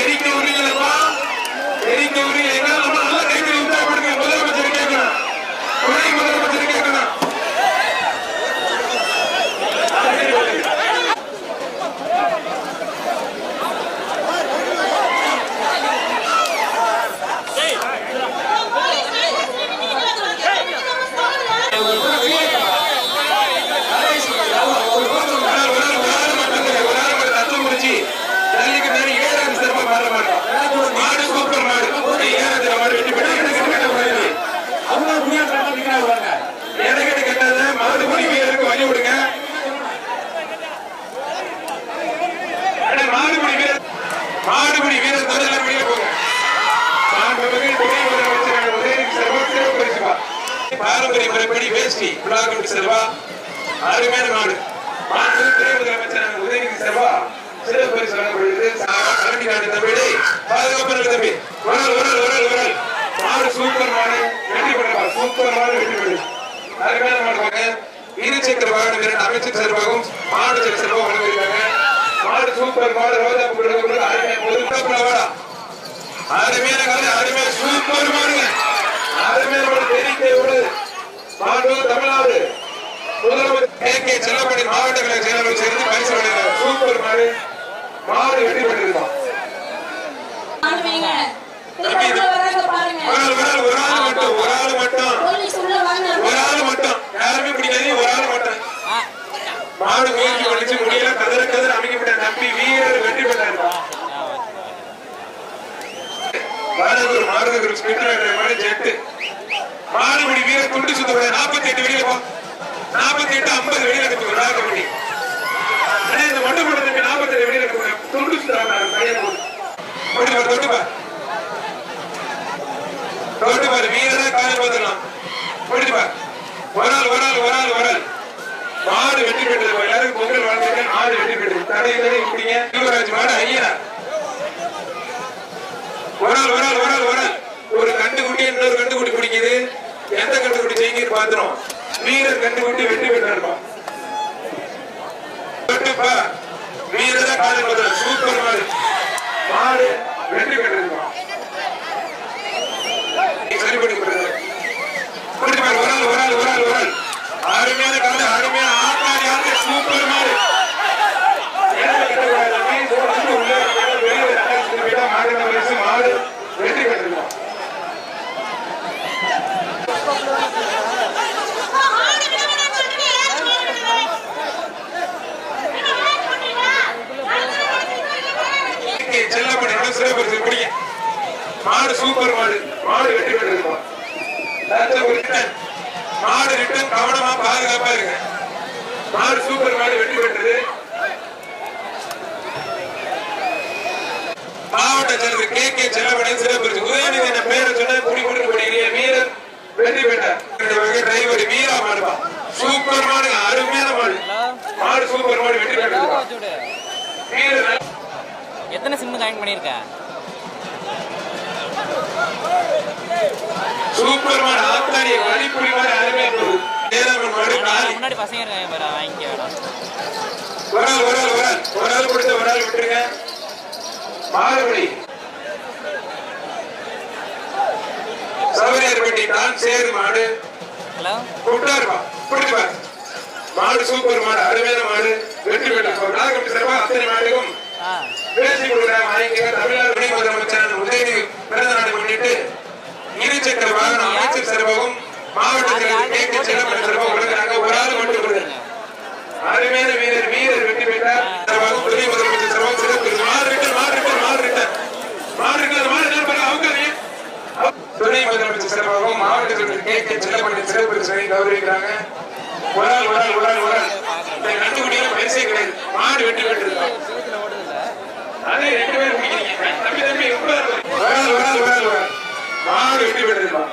ஆத்தாடி ஆத்மீக தெரிக்க உரிங்களப்பா தெரிக்க உரிங்க எங்களால் நம்ம நல்லா கைத்தறி உற்சாகப்படுத்துங்க முதலமைச்சர் கேட்கணும் துணை முதலமைச்சர் கேட்கணும் ஒரு ஆள் ஒரு ஆள் ஒரு ஆள் மட்டும் ஒரு ஆள் மட்டும் தத்துவம் குறிச்சி ஜல்லிக்கு மேலே ஏழாவது சிறப்பா மாற மாட்டோம் மாடு சூப்பர் மாடு ஏழாவது மாடு வெட்டி போட்டு எனக்கு கேட்ட போயிடுது அவங்க முடியாது நிக்கிறாங்க எனக்கு கேட்டது மாடுபடி வீரருக்கு வழி விடுங்க அண்ணா, மாடுபிடி வீரர் மாடுபிடி வீரர் தவிர எல்லாரும் வெளியே போங்க மாண்புமிகு துணை முதலமைச்சரான உதயநிதி செல்வா சிறப்பு பரிசுப்பா. பாரம்பரிய முறைப்படி வேஷ்டி பிளாக் செல்வா அருமையான நாடு. மாண்புமிகு துணை முதலமைச்சரான உதயநிதி செல்வா சிறப்பு பரிசு வழங்கப்படுகிறது. சாவா, கரண்டி நாடு தம்பி பாதுகாப்பான தம்பி. ஒரு உரல் உரல் உரல். ஒரு ஆள், மாடு சூப்பர் மாடு வெற்றி பெற்றா சூப்பர் மாடு வெற்றி பெற்று அருமையான மாடு பாருங்க இருசக்கர வாகன வீரன் அமைச்சர் சார்பாகவும் மாடு சில சிறப்பாக வழங்கியிருக்காங்க. மாடு சூப்பர் மாடு ரோஜா பூ அருமையான முதல் வாடா. அருமையான காலை அருமையான சூப்பர் மாடுங்க. அருமையான மாடு தெரிவிக்க விடு தமிழ்நாடு முதலமைச்சர் செல்லப்படி மாவட்ட கழக செயலாளர் சேர்ந்து பரிசு வழங்கினார் சூப்பர் மாடு மாடு வெற்றி. ஒரு ஆள் ஒரு ஆள் ஒரு ஆள் மட்டும் ஒரு ஆள் மட்டும். ஒரு ஆள் மட்டும். யாருமே பிடிக்காது ஒரு ஆள் மட்டும். மாடு முயற்சி பண்ணிச்சு முடியல கதற கதற அமைக்கப்பட்ட நம்பி வீரர் வெற்றி பெற்றார். பாரதூர் மாடுபடி வீரர் துண்டு சுத்த நாற்பத்தி எட்டு வெளியில நாற்பத்தி எட்டு ஐம்பது வெளியில எடுத்து விழா கமிட்டி அண்ணே இந்த மண்டு போட தம்பி நாற்பத்தி எட்டு வெளியில எடுத்து துண்டு சுத்த பையன் போட்டு. தொட்டு பாரு தொட்டு பாரு. வீரரா காயம் பார்த்துக்கலாம். போட்டு பாரு. ஒரு ஆள் ஒரு ஆள் ஒரு ஆள் ஒரு ஆள். மாடு வெற்றி பெற்றது எல்லாரும் பொங்கல் வாழ்த்துக்கள். மாடு வெற்றி பெற்றது. தடை தடை இப்படிங்க? யுவராஜ் மாடு ஐயா ஒரு ஆள் ஒரு ஆள் ஒரு ஆள் ஒரு ஆள். ஒரு கண்டுக்குட்டி இன்னொரு கண்டுக்குட்டி பிடிக்குது. எந்த கண்டுபிடி செய்யுங்க பாத்திரம்? வீரர் கண்டுபிடி வெற்றி பெற்றிருக்கோம் வீரர் காலை சூப்பர் மாடு. மாடு வெற்றி பெற்றிருக்கோம் சரி பண்ணி கொடுக்குறது கொடுத்து பாரு ஒரு ஆள் ஒரு ஆள் ஒரு ஆள் ஒரு ஆள் அருமையான காலை அருமையான ஆட்டாடி ஆட்டு சூப்பர் மாடு ஏழை கட்டக்கூடாது. நீ வந்து உள்ளே வந்து வெளியே வந்து அட்டாச் போயிட்டா மாடு நம்ம வயசு மாடு வெற்றி பெற்றிருக்கோம் இங்கே செல்லப்பட்ட சிறப்பு பிடிங்க மாடு சூப்பர் மாடு. மாடு வெட்டி பெற்றிருக்கோம். ரிட்டன் மாடு ரிட்டன் கவனமா பாதுகாப்பா இருங்க. மாடு சூப்பர் மாடு வெட்டி பெற்றது. மாவட்ட தலைவர் கே கே செல்லவடன் சிறப்பு உதயநிதி என்ற பெயரை சொன்ன குடி படுகிற வீரர் வெற்றி பெற்றார். டிரைவர் வீரா மாடுபா சூப்பர் மாடு அருமையான மாடு. மாடு சூப்பர் மாடு வெற்றி பெற்றது வீரர் எத்தனை சிம் ஜாயின் பண்ணியிருக்கேன் சூப்பர் மாடு ஆத்தாடி வழிப்புடி மாடு அருமையா போகுது முன்னாடி பசங்க இருக்காங்க பாரு வாங்கிக்க வேணாம். ஒரு ஆள் ஒரு ஆள் ஒரு ஆள் ஒரு ஆள் கொடுத்து ஒரு ஆள் விட்டுருங்க மாறுபடி சௌரியர்பட்டி தான் சேரு மாடு கூப்பிட்டாருப்பா பிடிப்பா மாடு சூப்பர் மாடு அருமையான மாடு. வெற்றி பெற்ற நாகப்பட்டி சிறப்பா அத்தனை மாடுக்கும் பேசி கொடுக்குறாங்க. வாங்கிக்க தமிழ்நாடு துணை முதலமைச்சர் உதயநிதி பிறந்த நாடு முன்னிட்டு இருசக்கர வாகன அமைச்சர் சிறப்பாகவும் மாவட்ட செயலர் கே கே செல்லப்பட்ட சிறப்பாக வழங்குறாங்க. ஒரு ஆள் மட்டும் கொடுங்க அருமையான வீரர் வீரர் வெற்றி பெற்றார். சிறப்பாக துணை முதலமைச்சர் சிறப்பாக சிறப்பு. மாறு ரிட்டன் மாறு ரிட்டன் மாறு பாருங்க அவங்க துணை முதலமைச்சர் சிறப்பாகவும் மாவட்ட செயலர் கே கே செல்லப்பட்ட சிறப்பு சிறை கௌரவிக்கிறாங்க. ஒரு ஆள் ஒரு ஆள் ஒரு ஆள் ஒரு ஆள். இந்த கண்டுபிடிக்கிற பரிசே கிடையாது. மாடு வெற்றி பெற்றிருக்காங்க அதே ரெண்டு பேரும் பிடிக்கிறீங்க தம்பி தம்பி ரொம்ப ஒரு ஆள் ஒரு ஆள் ஒரு ஆள் ஒரு ஆள். மாடு வெற்றி பெற்றிருப்பா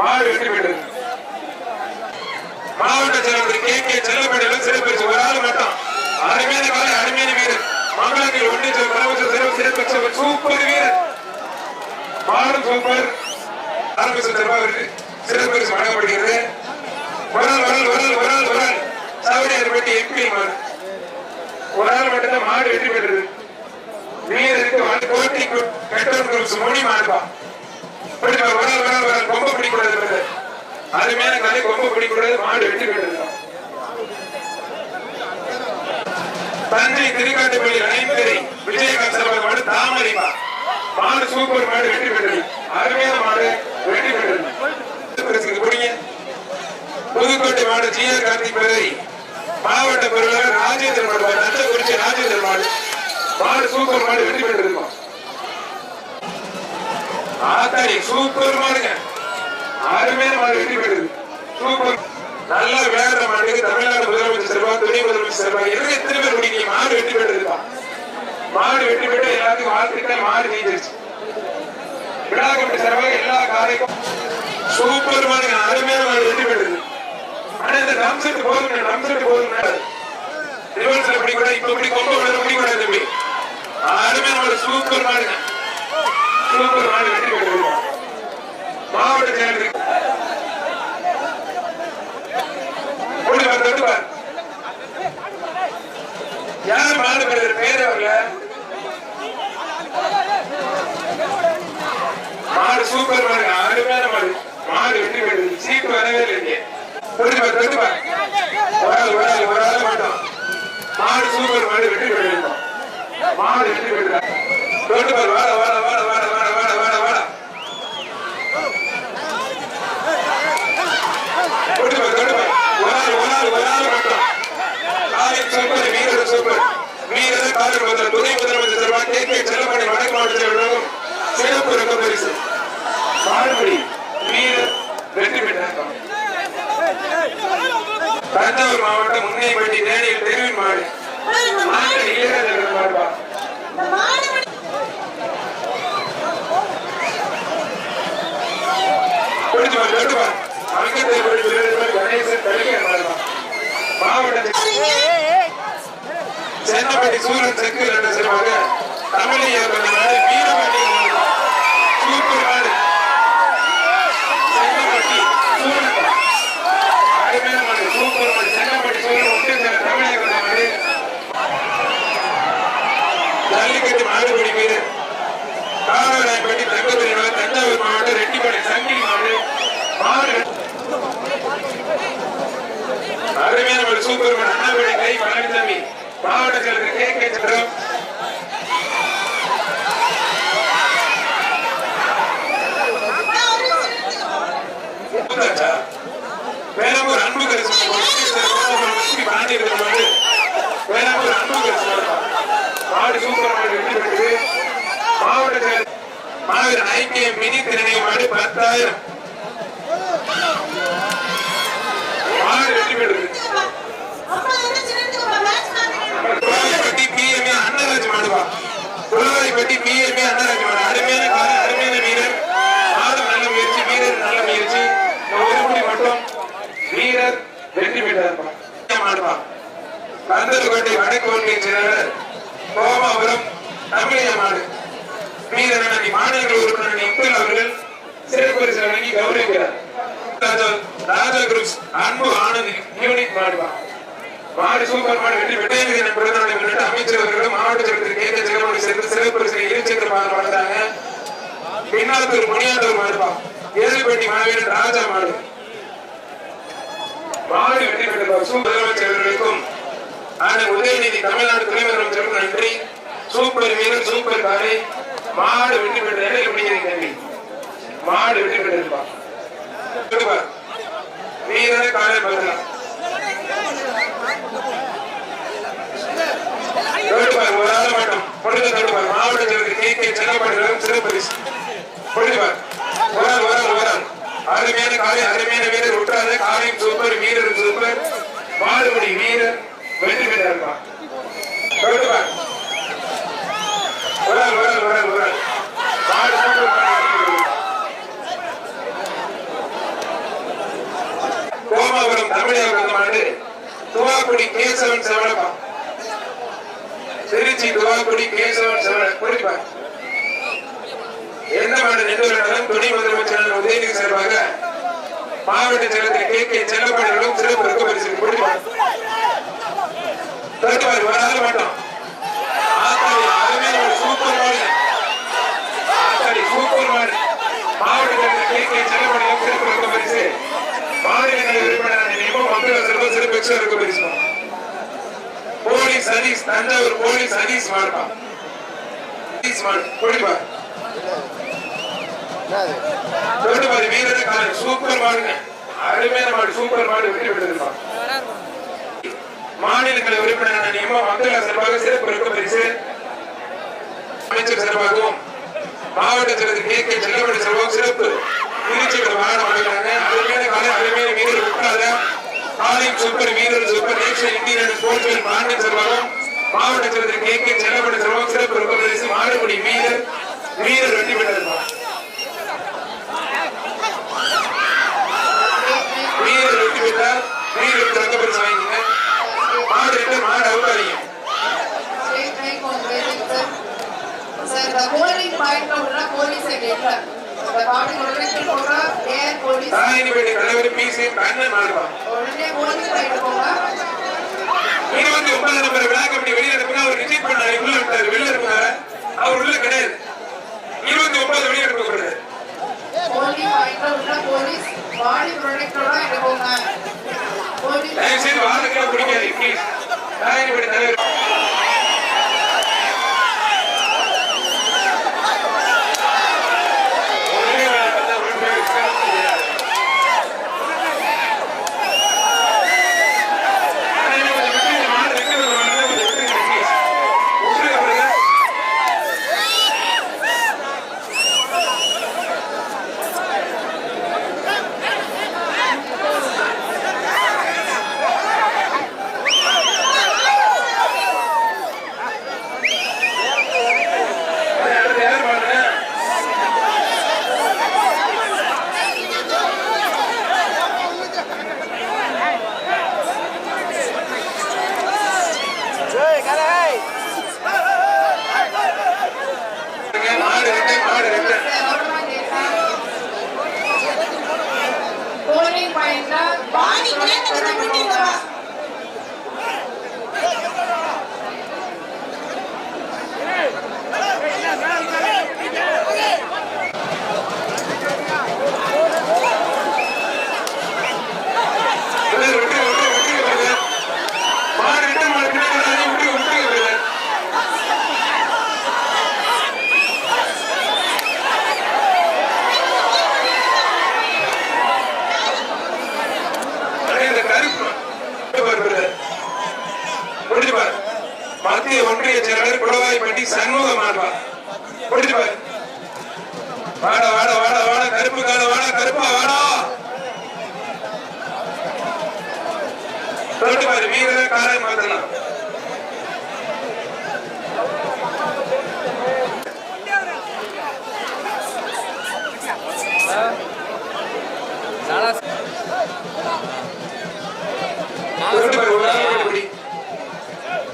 மாடு வெற்றி பெற்றிருக்கு மாவட்ட செயலாளர் கே கே செல்லப்படையில சிறப்பிச்சு ஒரு ஆள் மட்டும். அருமையான காலை அருமையான வீரர். மங்களத்தில் ஒன்றிய பரவச சிறப்பு சிறப்பிச்சவர் சூப்பர் வீரர். மாடு சூப்பர். ஆரம்பிச்ச சிறப்பாக சிறப்பு வழங்கப்படுகிறது. வரல் வரல் வரல் வரல் வரல். சாவடியார் பெட்டி எம்பி மாடு. ஒரு ஆள் மட்டும்தான் மாடு வெற்றி பெற்றது. வீரருக்கு வந்து போட்டி கட்டணம் மொழி மாடுப்பா பிடிப்பா வரல் வரல் வரல் கொம்ப பிடிக்கூடாது brother. அருமையான கலை கொம்ப பிடிக்கூடாது மாடு வெற்றி பெற்றது தஞ்சை திருக்காட்டுப்பள்ளி ஐந்தரை விஜயகாந்த் மாடு தாமரைப்பா மாடு சூப்பர் மாடு வெற்றி பெற்றது அருமையான மாடு வெற்றி பெற்றது பரிசுக்கு குடிங்க புதுக்கோட்டை மாடு ஜி ஆர் கார்த்திக் பிள்ளை. மாவட்ட பொருளாளர் ராஜேந்திர மாடு தஞ்சக்குறிச்சி ராஜேந்திர மாடு. மாடு சூப்பர் மாடு வெற்றி பெற்றிருக்கோம் ஆத்தாடி சூப்பர் மாடுங்க. அருமையான மாடு வெற்றி பெறுது சூப்பர். நல்ல வேற மாட்டுக்கு தமிழ்நாடு முதலமைச்சர் செல்வா துணை முதலமைச்சர் செல்வா எத்தனை பேர் குடிக்கிறீங்க மாடு வெற்றி பெறுதுப்பா மாடு வெற்றி பெற்று எல்லாத்துக்கும் வாழ்த்துக்கள் மாடு ஜெயிச்சிருச்சு. விழா கமிட்டி சார்பாக எல்லா காரைக்கும் சூப்பர் மாடுங்க அருமையான மாடு வெற்றி பெறுது ஆனா இந்த ட்ரம் செட் போதுங்க ட்ரம் செட் போதுங்க. ரிவர்ஸ்ல பிடி கூட இப்ப இப்படி கொம்பு விட பிடி கூட தம்பி. அருமையான மாடு சூப்பர் மாடுங்க. மாவட்ட செயலர் ஒன்று தட்டுவார் யார் மாநில பெயர் பெயர் அவர்ல மாடு சூப்பர் மாடு அருமையான மாடு மாடு வெற்றி பெற்றது சீட்டு வரவே இல்லைங்க புரிஞ்சுப்பார் தட்டுவார் ஒரு ஆள் ஒரு ஆள் ஒரு ஆள் மட்டும் மாடு சூப்பர் வெற்றி பெற்றிருக்கோம் கே செல்லமணி வடக்கு மாவட்டத்தில் உள்ளவரும் சிறப்பு ரங்க பரிசு. கால்படி வீரர் வெற்றி பெற்றார். தஞ்சாவூர் மாவட்டம் முன்னைப்பட்டி தேனியில் தெருவின் மாடு. மாநில இளைஞர்கள் மாடுவா மாவட்டத்தில் சென்னப்பட்டி சூரன் செக்கு இரண்டு செல்வாங்க ஜல்லிக்கட்டு மாறுபடி வீரர் காவலாய்ப்பட்டி தங்கத்தினோட தஞ்சாவூர் மாவட்டம் ரெட்டிப்பாடி சங்கிலி மாவட்டம் அருமையான சூப்பர்மன் அண்ணாமலை கை பழனிசாமி மாவட்ட செயலர் கே கே சந்திரம். ஐக்கிய பார்க்கணும். குளவாய்ப்பட்டி பத்தாயிரம். அன்னராஜ் மாடுவா. குளவாய்ப்பட்டி பிஎம்ஏ அன்னராஜ் மாடு. அருமையான கால அருமையான வீரர். ஆடும் நல்ல முயற்சி வீரர் நல்ல முயற்சி. இந்த மட்டும் வீரர் வெற்றி பெற்றார். மாடுவா. கந்தர்கோட்டை வடக்கு ஒன்றிய செயலாளர் கோமாபுரம் தமிழைய மாடு. வீரர் அணி மாநில உறுப்பினர் அணி அவர்கள் சிறப்பு பரிசு வழங்கி கௌரவிக்கிறார். ராஜா ராஜா குரூப்ஸ் அன்பு ஆனந்த் யூனிட் மாடுவா மாடு சூப்பர் மாடு வெற்றி விடயநிதியின் பிறந்தநாளை முன்னிட்டு அமைச்சர் அவர்களும் மாவட்ட செயலர் கே கே ஜெகமணி சேர்ந்து சிறப்பு பரிசு இருசக்கர வாகனம் வழங்குறாங்க பின்னாத்தூர் முனியாண்டூர் மாடுவா ஏழுப்பட்டி மாவீரன் ராஜா மாடு. மாடு வெற்றி பெற்ற சூப்பர் முதலமைச்சர் அவர்களுக்கும் ஆனா உதயநிதி தமிழ்நாடு துணை முதலமைச்சருக்கும் நன்றி. சூப்பர் வீரர் சூப்பர் காரை மாடு வெற்றி பெற்றது எப்படி தம்பி மாடு வெற்றி பெற்றிருப்பா. வீரரை காலை பார்க்கலாம். மாவட்டத்திற்கு கே. கே. செல்லப்பட்டிருக்கும் சிறு பரிசு. பொழுதுபார் வரான் வரான் வரான் அருமையான காலை அருமையான வீரர். விட்டுறாத காலையும் சூப்பர் வீரர் சூப்பர் மாடுபடி வீரர். போலீஸ் சதீஷ் தஞ்சாவூர் போலீஸ் சதீஷ் மாடுப்பா சதீஷ் மாடு கொடுப்பா தொடுபாரி வீரர காலை சூப்பர் மாடுங்க. அருமையான மாடு சூப்பர் மாடு வெற்றி பெற்றிருப்பா. மாநிலங்களை உறுப்பினர் நியமம் மக்கள் சார்பாக சிறப்பு பரிசு அமைச்சர் சார்பாகவும் மாவட்ட செயலர் கே. கே. சார்பாகவும் சிறப்பு. திருச்சியோட வழங்குறாங்க அருமையான காலை அருமையான வீரர் உட்கார காலிங் சூப்பர் வீரர் சூப்பர் நேஷனல் இந்தியன் ஸ்போர்ட்ஸ்மேன் மாநில செல்வகம் மாவட்ட செயலர் கே கே செல்லப்பட செல்வம் சிறப்பு இருக்க மாடுபடி வீரர் வீரர் வெற்றி பெற்றிருப்பார் வீரர் வெற்றி பெற்றார். வீரர் தங்க பரிசு வாங்கிங்க மாடு ரெண்டு மாடு அவுக்காதீங்க சார் இந்த போலிங் பாயிண்ட்ல உள்ள போலீஸ் இல்ல தாயினிப்பேட்டை தலைவர் பி சி பாயிண்ட் போங்க. இருபத்தி ஒன்பது நம்பர் விழா கமிட்டி வெளியே இருப்பாங்க அவர் ரிஜெக்ட் பண்ணாரு உள்ள விட்டாரு. வெளில இருப்பாரு அவர் உள்ள கிடையாது. இருபத்தி ஒன்பது வெளியே இருக்கக்கூடாது போலிங் பாயிண்ட்ல உள்ள போலீஸ் பாடி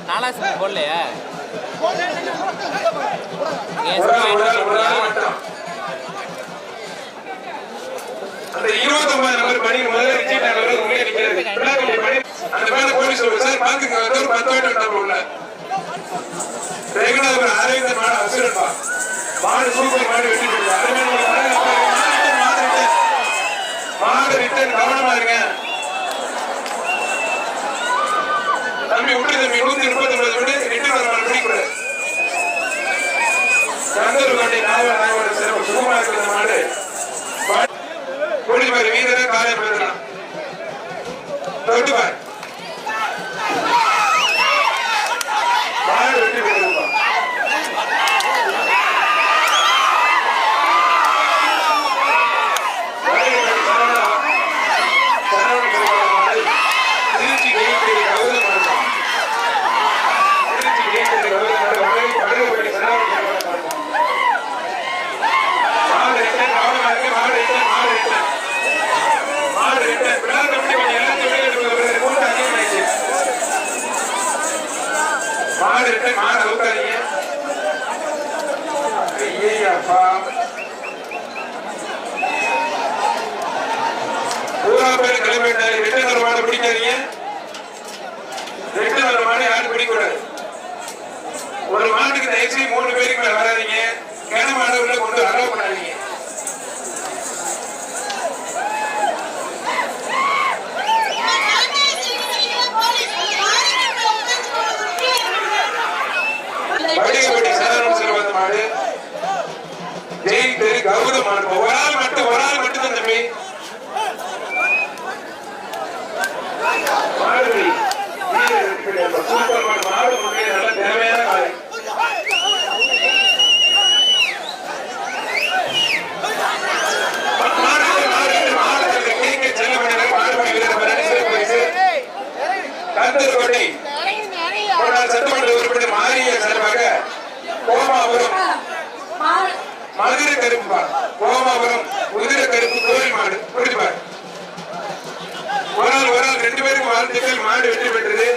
நாலா ஒரு போடலையா அந்த இருபத்தி ஒன்பது நம்பர் பணி முதல்ல உள்ளே நிக்கிறது அந்த மேல போலீஸ் சார் பாத்துங்க வந்து ஒரு பத்து வாட்டி வந்தாங்க உள்ள ரெகுலர் அரவிந்தன் மாடு அசுரப்பா மாடு சூப்பர் மாடு வெட்டி போடுது அருமையான ஒரு மாடு. மாடு ரிட்டன், மாடு ரிட்டன் கவனமா இருங்க. தம்பி விட்டு தம்பி நூத்தி முப்பத்தி ஒன்பது விட்டு ரிட்டன் வர மாடு பிடிக்கூடாது சந்தர்பாண்டி நாவ நாயோட சிறப்பு சுகமா இருக்கிற மாடு. கோடிபாரி வீரரை காலை பெறலாம் தொட்டுபார் மாடு வெட்டி பெறுவா திருச்சி கைப்பேரி கௌதம் மாடு திருச்சி கைப்பேரி கௌதம் மாடு வடகை படகுப்பட்டி சரவண மாடு மாடு ரிட்டன் கவனமா இருக்கு மாடு ரிட்டன் மாடு ரிட்டன் மாடு ரிட்டன் விழா கமிட்டி கொஞ்சம் எல்லாத்தையும் வெளியே எடுத்து வருது கூட்டம் அதிகமாயிடுச்சு மாடு ரிட்டன் மாடு அவுக்காதீங்க ஐயப்பா வேண்டாம் ரெண்டு நிற மாடை பிடிக்காதீங்க. ரெண்டு நிற மாடை யாரும் பிடிக்கூடாது ஒரு மாட்டுக்கு தயவுசெய்து மூணு பேருக்கு மேல வராதிங்க. கிண மாடு உள்ள கொண்டு அலோவ் பண்ணாதீங்க வடிகப்பட்டி சதானம் சிறுவந்த மாடு. ஜெய் தெரு கௌதம் மாடு. ஒரு ஆள் மட்டும் ஒரு ஆள் மட்டும் தான் தம்பி மாடுபடி வீரர் வெற்றி பெற்ற சூப்பர் மாடு மாடு முன்னே நல்ல திறமையான காலை மாடு, மாடு, மாடு, கேட்க செல்ல மனிதர் மாடுபடி வீரர் பரணி சிறப்பு பரிசு கந்தர்கோட்டை சட்டமன்ற உறுப்பினர் மாரிய சார்பாக கோமாபுரம் மதுரை கருப்பு கோமாபுரம் குதிரை கருப்பு கோயில் மாடு புரிஞ்சுப்பார் ஒரு ஆள் ஒரு ஆள் ரெண்டு பேருக்கு வாழ்த்துக்கள் மாடு வெற்றி பெற்றது.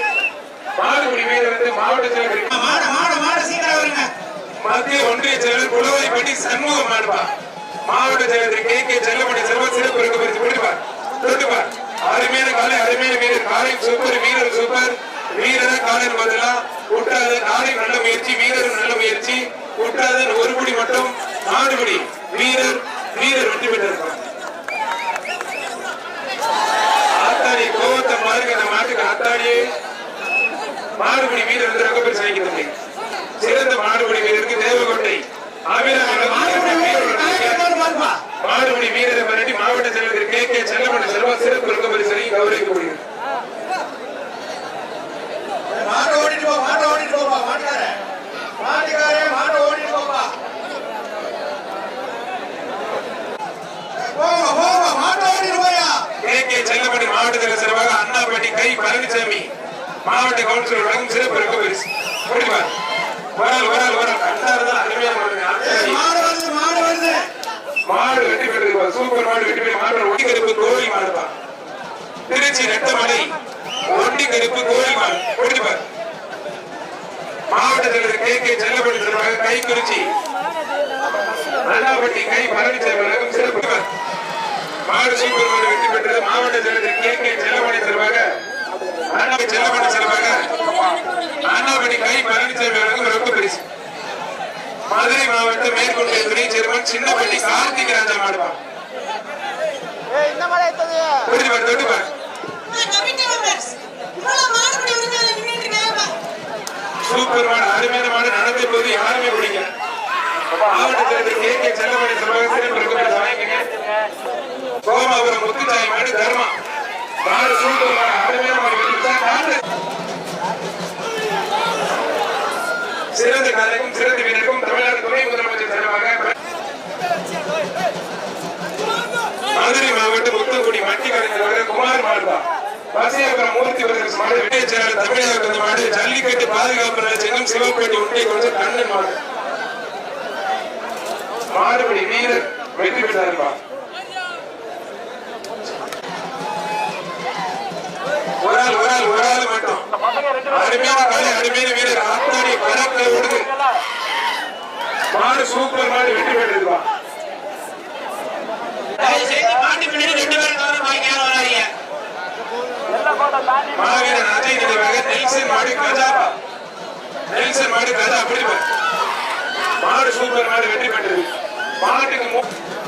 மாடுபிடி வீரர் வந்து மாவட்ட செயலர் மத்திய ஒன்றிய செயலர் குளவாய்ப்பட்டி சண்முகம் மாடுபா மாவட்ட செயலர் கே கே செல்லமணி செல்வ சிறப்பு இருக்க பரிசு பிடிப்பார் தொட்டுப்பார் அருமையான காலை அருமையான வீரர். காலை சூப்பர் வீரர் சூப்பர். வீரர காலையில் பதிலா விட்டாத காலை நல்ல முயற்சி வீரர் நல்ல முயற்சி. விட்டாத ஒரு குடி மட்டும் மாடுபிடி வீரர் வீரர் வெற்றி பெற்றிருப்பார். ஆத்தாடி கோவத்தை பாருங்க இந்த மாட்டுக்கு ஆத்தாடியே மாடுபிடி வீரர் வந்து ரகப்பேர் சாய்க்கிறது சிறந்த மாடுபிடி வீரருக்கு தேவகோட்டை மாடுபிடி வீரரை மிரட்டி மாவட்ட செயலர் கே. கே. செல்லமணி செல்வா சிறப்பு ரகப்பரிசனை கௌரவிக்கப்படுகிறது. மாடு ஓடிட்டு போ மாடு ஓடிட்டு போப்பா மாட்டுக்கார. மாட்டுக்காரே மாடு ஓடிட்டு போப்பா. போங்க போங்க மாடு ஓடிட்டு போயா. கே. கே. செல்லமணி மாவட்ட செயலர் சிறப்பாக அண்ணாப்பட்டி கை பழனிசாமி. மாவட்ட கவுன்சிலர் வழங்கும் சிறப்பு ரகப்பரிசு முடிப்பார் ஓரால் ஓரால் ஓரால் கண்டாருதான் அருமையா மாடுங்க ஆத்தாடி. மாடு வருது மாடு வருது மாடு வெற்றி பெற்றிருப்பா சூப்பர் மாடு வெற்றி பெற்று மாடு ஒட்டி கருப்பு கோவில் மாடுப்பா திருச்சி ரெட்டமலை ஒண்டி கருப்பு கோவில் மாடு முடிப்பார் மாவட்ட தலைவர் கே கே செல்லப்பட்டி சார்பாக கை குறிச்சி அண்ணாப்பட்டி கை பழனிசாமி வழங்கும் சிறப்பு. மாடு சூப்பர் மாடு வெற்றி பெற்றது மாவட்ட தலைவர் கே கே செல்லமணி சார்பாக அண்ணாப்பட்டி செல்லமணி சார்பாக அண்ணாப்பட்டி கை பழனிசாமி வழங்கும் ரொம்ப பெருசு. மதுரை மாவட்டம் மேற்கொண்ட துணை சேர்மன் சின்னப்பட்டி கார்த்திக் ராஜா மாடுவான் தொட்டுப்பார் தொட்டுப்பார் சூப்பர் மாடு அருமையான மாடு நடந்த போது யாருமே பிடிக்கல. மாவட்டத்திற்கு கே. கே. செல்லமணி சிறப்பாக கோமாபுரம் முத்துச்சாமி மாடு தர்மா. சிறந்த காலைக்கும் சிறந்த வீரருக்கும் தமிழ்நாடு துணை முதலமைச்சர் மதுரை மாவட்டம் முத்தங்குடி மட்டி குமார் மாடுதா பசியாபுரம் மூர்த்தி மாடு தமிழக மாடு ஜல்லிக்கட்டு பாதுகாப்பு நலச்சங்கம் சிவப்பேட்டை ஒன்றிய கண்ணன் மாடு மாடுபடி வீரர் வெற்றி பெற்றாருப்பா ஒரு ஆள் ஒரு ஆள் ஒரு ஆள் மட்டும் அருமையான காலை அருமையான வீரர் ஆத்தாடி பறக்க விடுது மாடு சூப்பர் மாடு வெற்றி பெற்றிருப்பா மாட்டு பின்னாடி ரெண்டு பேரும் தவிர பாக்கி யாரும் வராதீங்க மாவீரன் அஜய் நினைவாக நெல்சன் மாடு கஜாபா நெல்சன் மாடு கஜா அப்படி பாரு. மாடு சூப்பர் மாடு வெற்றி பெற்றது மாட்டுக்கு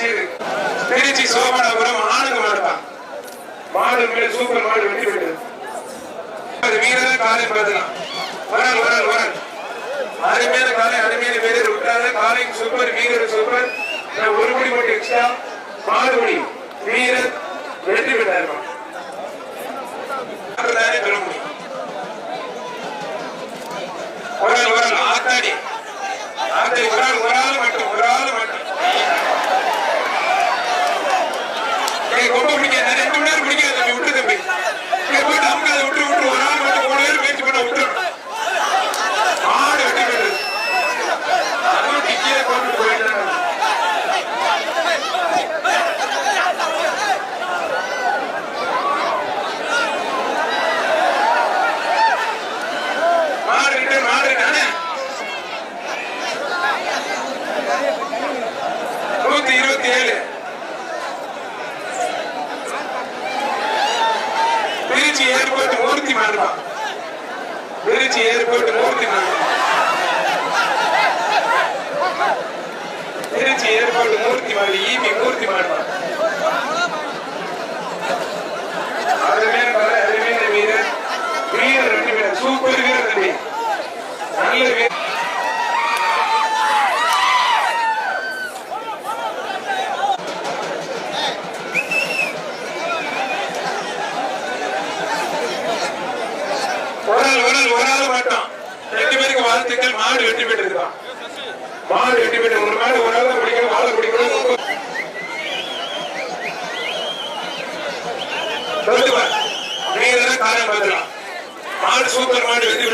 திருச்சி திருச்சி சோமனபுரம் ஆணுக்கு மாடுப்பான் மாடு மேல் சூப்பர் மாடு வெட்டி விட்டு வீரர்கள் காலை பார்த்துலாம் வரல் வரல் வரல் அருமையான காலை அருமையான வீரர். விட்டாரு காலை சூப்பர் வீரர் சூப்பர் ஒரு மணி மட்டும் எக்ஸ்ட்ரா மாடு மணி வீரர் வெற்றி பெற்றார். திருச்சி ஏர்போர்ட் மூர்த்தினா திருச்சி ஏர்போர்ட் மூர்த்தி மாடு ஈபி மூர்த்தி மாடுவான் மேல் மாடு வெட்டி பெற்று இருக்கிறான் மாடு வெட்டி பெற்று ஒரு மாடு ஒரு ஆள் பிடிக்கணும் வாழை பிடிக்கணும். மாடு சூப்பர் மாடு வெட்டி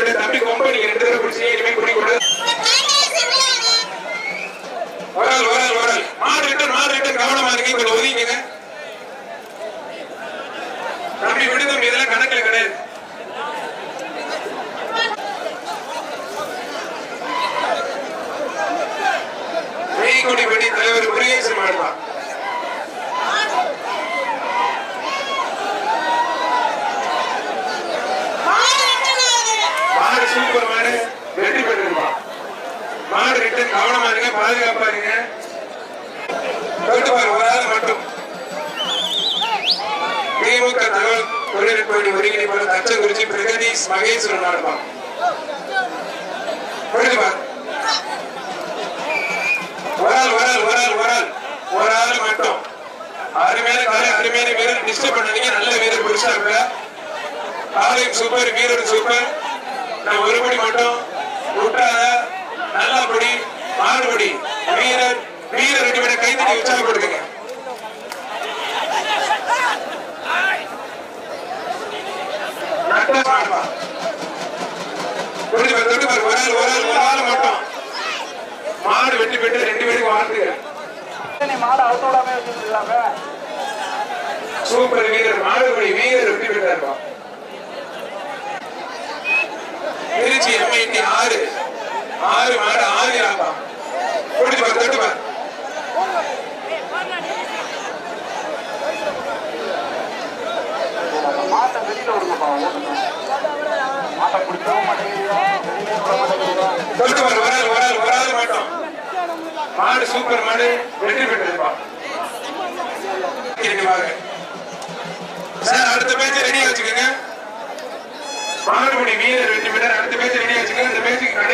ஆலயம் சூப்பர் வீரர் சூப்பர் ஒருபடி மட்டும் விட்டாத நல்லபடி மாறுபடி வீரர் வீரர் ரெண்டு பேரை கைத்தடி உற்சாகப்படுத்துங்க புரிஞ்சு ஒரு ஆள் ஒரு ஆள் ஒரு ஆள் மட்டும். மாடு வெட்டி பெற்று ரெண்டு பேருக்கு வாழ்த்துங்க மாடு அவுட் சூப்பர் வீரர் மாடுபடி வீரர் வெட்டி பெற்றாருப்பா. திருச்சி எம்ஐடி ஆறு. ஆறு மாடு ஆதிராபா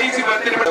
ಐಸಿ ಬರ್ತೀನಿ